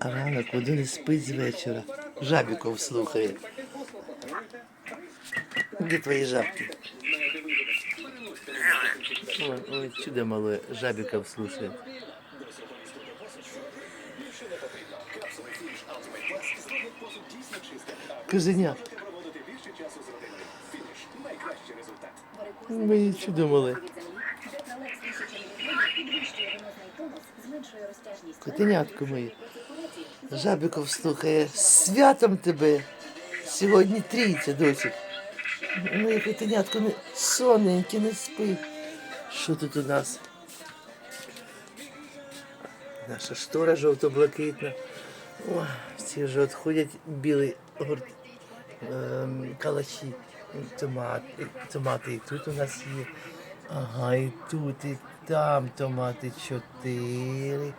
Ранок воду не спить з вечора. Жабіков слухає. Де твої жабки? Ой, ой, чудо малое, жабиков слушает. Козеня. Мої чудо мале. Котенятко мої. Жабиков слухає. Святом тебе. Сьогодні трійця досі. Моє котенятко не сонненьке, не спить. Що тут у нас? Наша штора жовто-блакитна. О, всі вже відходять білий гурт ем, калачі. Томат, томати і тут у нас є. Ага, і тут, і там томати чотири.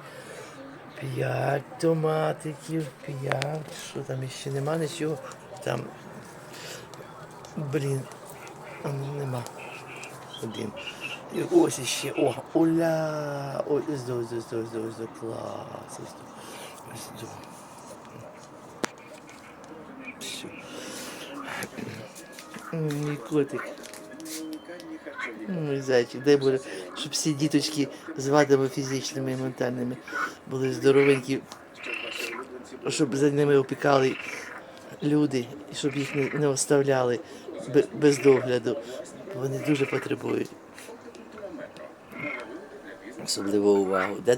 П'ять томатиків, п'ять. Що там ще нема нічого? Там. Блін. Нема. Один. І ось іще. О, уля. Ой, ось до, ось до, ось. Клас. Ось до. Ось до. Котик. Мій зайчик, дай Боже, щоб всі діточки з вадами фізичними і ментальними були здоровенькі, щоб за ними опікали люди, і щоб їх не, не оставляли без догляду. Вони дуже потребують. Особливу увагу. Де?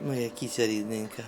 Моя кіця рідненька.